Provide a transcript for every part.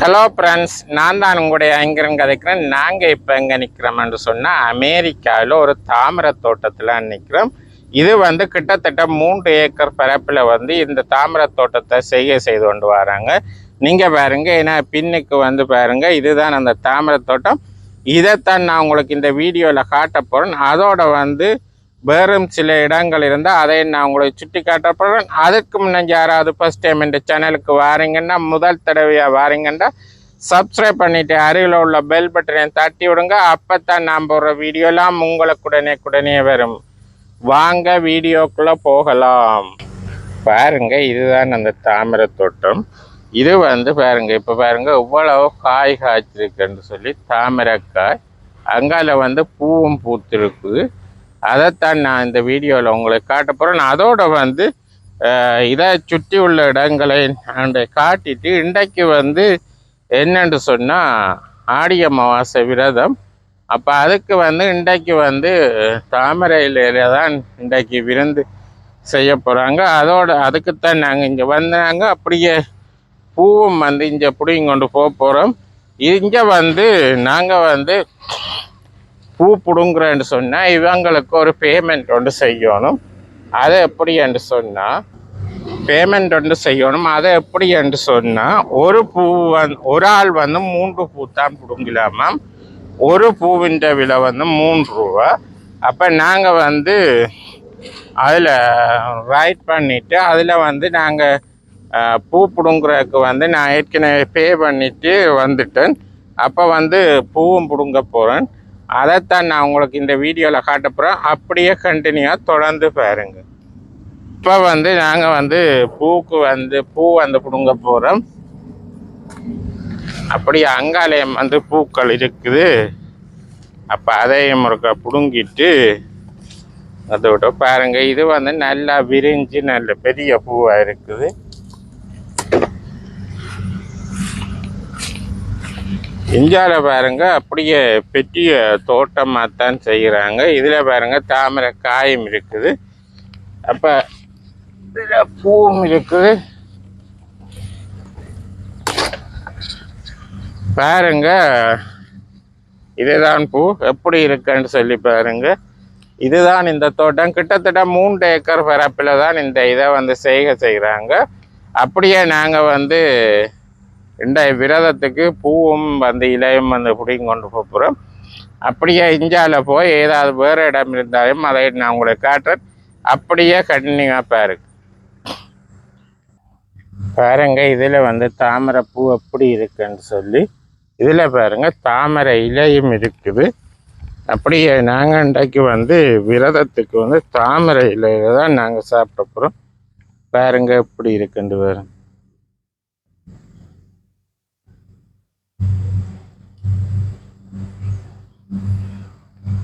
Hello friends நான் தான் உங்களுடைய ஐங்கரன் கதைக்கிறேன். நாங்கள் இப்போ எங்கே நிற்கிறோம்னு சொன்னால் அமெரிக்காவில் ஒரு தாமரை தோட்டத்தில் நிற்கிறோம் இது வந்து கிட்டத்தட்ட மூன்று ஏக்கர் பரப்பில் வந்து இந்த தாமரை தோட்டத்தை செய்ய செய்து கொண்டு வராங்க. நீங்கள் பாருங்கள் ஏன்னா பின்னுக்கு வந்து பாருங்கள் இதுதான் அந்த தாமரை தோட்டம். இதைத்தான் நான் உங்களுக்கு இந்த வீடியோவில் காட்ட போகிறேன் அதோட வந்து வேறும் சில இடங்கள் இருந்தால் அதை நான் உங்களை சுட்டி காட்டப்படுறேன். அதுக்கு முன்னாடி யாராவது ஃபஸ்ட் டைம் இந்த சேனலுக்கு வாரீங்கன்னா முதல் தடவையாக வாரீங்கன்னா சப்ஸ்கிரைப் பண்ணிவிட்டு அருகில் உள்ள பெல் பட்டனை தட்டி விடுங்க. அப்போ தான் நான் போடுற வீடியோலாம் உங்களுக்கு உடனே உடனே வரும். வாங்க வீடியோக்குள்ளே போகலாம். பாருங்க இதுதான் அந்த தாமரை தோட்டம். இது வந்து பாருங்க இப்போ பாருங்க இவ்வளவு காய் காய்ச்சிருக்குன்னு சொல்லி தாமரைக்காய். அங்கால வந்து பூவும் பூத்திருக்கு அதைத்தான் நான் இந்த வீடியோவில் உங்களுக்கு காட்ட போகிறேன் அதோட வந்து இதை சுற்றி உள்ள இடங்களை நான் காட்டிட்டு இன்றைக்கு வந்து என்னென்று சொன்னால் ஆடி அமாவாசை விரதம். அப்போ அதுக்கு வந்து இன்றைக்கு வந்து தாமரையில தான் இன்றைக்கு விருந்து செய்ய போகிறாங்க அதோட அதுக்குத்தான் நாங்கள் இங்கே வந்தாங்க. அப்படியே பூவும் வந்து இங்கே பிடிங்கி கொண்டு போக போகிறோம் இங்கே வந்து நாங்கள் வந்து பூ பிடுங்குறேன்னு சொன்னால் இவங்களுக்கு ஒரு பேமெண்ட் ஒன்று செய்யணும். அதை எப்படி என்று சொன்னால் பேமெண்ட் ஒன்று செய்யணும். அதை எப்படி என்று சொன்னால் ஒரு பூ வந் ஒரு ஆள் வந்து மூன்று பூ தான் பிடுங்கலாமாம் ஒரு பூவின் விலை வந்து மூன்று ரூபா. அப்போ நாங்கள் வந்து அதில் ரைட் பண்ணிவிட்டு அதில் வந்து நாங்கள் பூ பிடுங்குறதுக்கு வந்து நான் ஏற்கனவே பே பண்ணிவிட்டு வந்துட்டேன். அப்போ வந்து பூவும் பிடுங்க போகிறேன் அதைத்தான் நான் உங்களுக்கு இந்த வீடியோவில் காட்ட போகிறேன் அப்படியே கண்டினியூவாக தொடர்ந்து பாருங்க. இப்போ வந்து நாங்கள் வந்து பூக்கு வந்து பூ வந்து பிடுங்க போகிறோம் அப்படி அங்காலயம் வந்து பூக்கள் இருக்குது. அப்போ அதையும் முறுக்க பிடுங்கிட்டு அதோட பாருங்கள் இது வந்து நல்லா விரிஞ்சு நல்ல பெரிய பூவாக இருக்குது. இந்தியாவில் பாருங்க அப்படியே பெட்டிய தோட்டமாக தான் செய்கிறாங்க இதில் பாருங்க தாமரை காயும் இருக்குது. அப்போ இதில் பூவும் இருக்குது. பாருங்க இதுதான் பூ. எப்படி இருக்குன்னு சொல்லி பாருங்க. இதுதான் இந்த தோட்டம். கிட்டத்தட்ட மூன்று ஏக்கர் பரப்பில் தான் இந்த இதை வந்து செய்க செய்கிறாங்க அப்படியே நாங்கள் வந்து இந்த விரதத்துக்கு பூவும் வந்து இலையும் வந்து பிடிங்க கொண்டு போகிறோம் அப்படியே இஞ்சால போய் ஏதாவது வேறு இடம் இருந்தாலும் அதை நான் உங்களுக்கு காட்டுறேன். அப்படியே கண்டினியூவாக பாருங்க. பாருங்க இதில் வந்து தாமரை பூ எப்படி இருக்குன்னு சொல்லி. இதில் பாருங்க தாமரை இலையும் இருக்குது. அப்படியே நாங்கள் இன்றைக்கு வந்து விரதத்துக்கு வந்து தாமரை இலையில தான் நாங்கள் சாப்பிட போகிறோம் பாருங்க எப்படி இருக்குன்னு பாருங்க.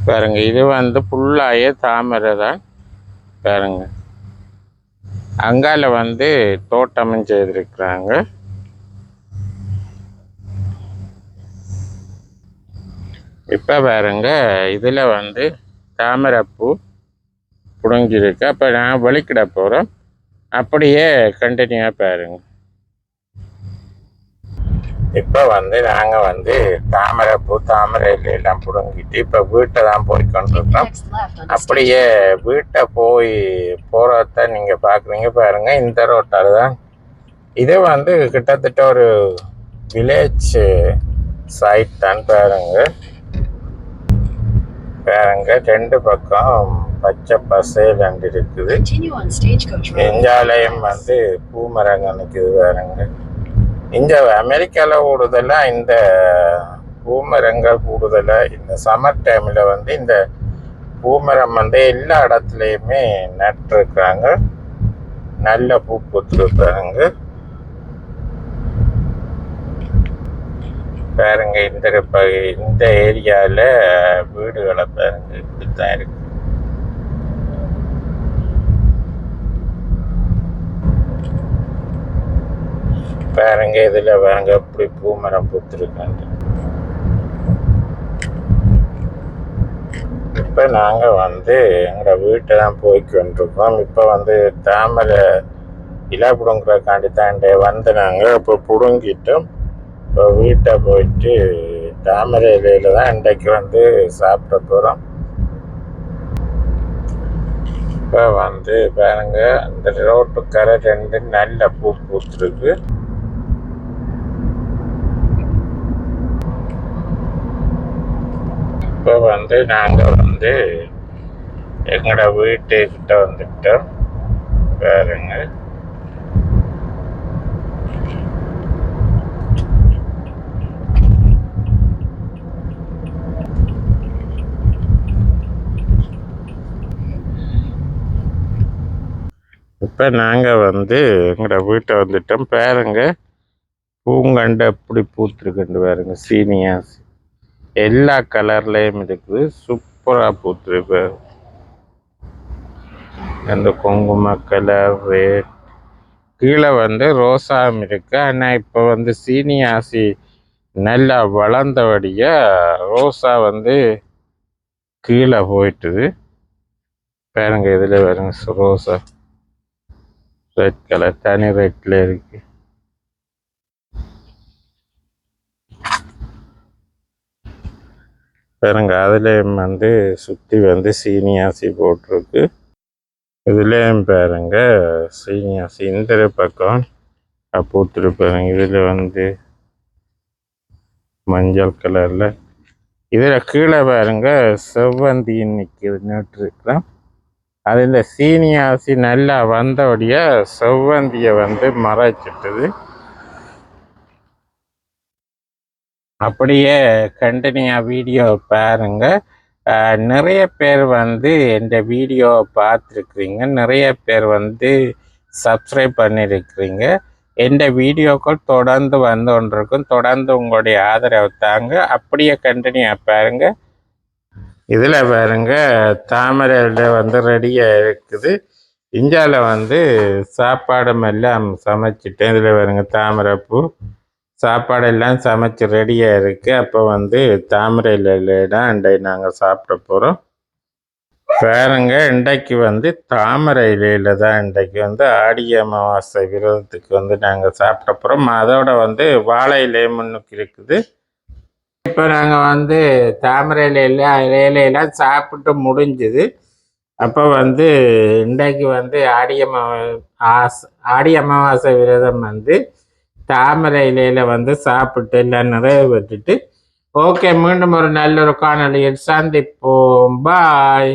பாருங்க இது வந்து ஃபுல்லாயே தாமரை தான். பாருங்க. அங்கால வந்து தோட்டமும் செய்திருக்கிறாங்க. இப்போ பாருங்க இதில் வந்து தாமரைப்பூ பிடுங்கிருக்கு அப்போ நான் வலிக்கிட போகிறோம் அப்படியே கண்டினியூவாக பாருங்கள் இப்போ வந்து நாங்கள் வந்து தாமரைப்பூ தாமரை எல்லாம் பிடுங்கிட்டு இப்போ வீட்டை தான் போய் கொண்டிருக்கோம். அப்படியே வீட்டை போய் போகிறத நீங்கள் பார்க்குறீங்க பாருங்க இந்த ரோட்டால் தான். இது வந்து கிட்டத்தட்ட ஒரு வில்லேஜ் சைட் தான் பாருங்க. பாருங்க ரெண்டு பக்கம் பச்சை பசையில் ரெண்டு இருக்குது. எஞ்சாலயம் வந்து பூமரங்க நிற்குது பாருங்க. இந்த அமெரிக்காவில் கூடுதலாக இந்த பூமரங்கள் கூடுதலாக இந்த சம்மர் டைமில் வந்து இந்த பூமரம் வந்து எல்லா இடத்துலையுமே நட்டிருக்காங்க நல்ல பூ பூத்துருக்காங்க பாருங்க இந்த இந்த ஏரியாவில் வீடுகளை பாருங்க இப்படித்தான் இருக்கு. பாருங்க இதில் பாருங்க பூ பூமரம் பூத்துருக்காங்க. இப்போ நாங்கள் வந்து எங்களோட வீட்டை தான் போய்க்கொண்டிருக்கோம் இப்போ வந்து தாமரை இலா பிடுங்குறக்காண்டி தான் வந்து நாங்கள் இப்போ பிடுங்கிட்டோம். இப்போ வீட்டை போயிட்டு தாமரை இலையில தான் இன்றைக்கு வந்து சாப்பிட போகிறோம் இப்போ வந்து பாருங்க அந்த ரோட்டுக்கரை ரெண்டு நல்ல பூ பூத்துருக்கு இப்போ வந்து நாங்கள் வந்து எங்களோட வீட்டுக்கிட்ட வந்துட்டோம். பாருங்க. இப்போ நாங்கள் வந்து எங்களோட வீட்டை வந்துட்டோம். பாருங்க. பூங்கண்டை எப்படி பூத்துருக்குண்டு பாருங்க. சீனியாஸ். எல்லா கலர்லேயும் இருக்குது. சூப்பராக பூத்துருக்கு. அந்த குங்கும கலர் ரேட் கீழே வந்து ரோசாவும் இருக்குது ஆனால் இப்போ வந்து சீனியாசி நல்லா வளர்ந்தபடியாக ரோசா வந்து கீழே போயிட்டுது. பாருங்க இதில் பாருங்க ரோசா. ரெட் கலர் தனி ரெட்டில் இருக்குது பாருங்க அதுலேயும் வந்து சுற்றி வந்து சீனியாசி போட்டிருக்கு. இதுலேயும் பாருங்க சீனியாசி இந்த பக்கம் பூத்துட்டு பாருங்க. இதில் வந்து மஞ்சள் கலரில். இதில் கீழே பாருங்க செவ்வந்தி நிற்கிது நட்டுருக்கலாம் அதில் சீனியாசி நல்லா வந்தபடியாக செவ்வந்தியை வந்து மறைச்சிட்டுது. அப்படியே கண்டினியூ வீடியோ பாருங்க. நிறைய பேர் வந்து இந்த வீடியோ பார்த்துருக்குறீங்க. நிறைய பேர் வந்து சப்ஸ்கிரைப் பண்ணியிருக்கிறீங்க எந்த வீடியோக்கள் தொடர்ந்து வந்து கொண்டிருக்கும். தொடர்ந்து உங்களுடைய ஆதரவு தாங்க. அப்படியே கண்டினியூ பாருங்க. இதில் பாருங்க தாமரையில் வந்து ரெடியாக இருக்குது. இஞ்சாவில் வந்து சாப்பாடும் எல்லாம் சமைச்சிட்டேன். இதில் பாருங்க தாமரைப்பூ. சாப்பாடெல்லாம் சமைச்சு ரெடியாக இருக்குது அப்போ வந்து தாமரை இலையில தான் நாங்கள் சாப்பிட போகிறோம் பாருங்க இன்றைக்கு வந்து தாமரை இலையில் தான் இன்றைக்கு வந்து ஆடி அமாவாசை விரதத்துக்கு வந்து நாங்கள் சாப்பிட போகிறோம் அதோட வந்து வாழை இலை முன்னுக்கு இருக்குது. இப்போ நாங்கள் வந்து தாமரை இலையில இலையிலாம் சாப்பிட்டு முடிஞ்சுது. அப்போ வந்து இன்றைக்கு வந்து ஆடி அமாவாசை ஆடி அமாவாசை விரதம் வந்து தாமரை இலையில வந்து சாப்பிட்டு எல்லாம் நிறைவேற்றிட்டு ஓகே மீண்டும் ஒரு நல்ல ஒரு காணொலியில் சந்திப்போம். பாய்.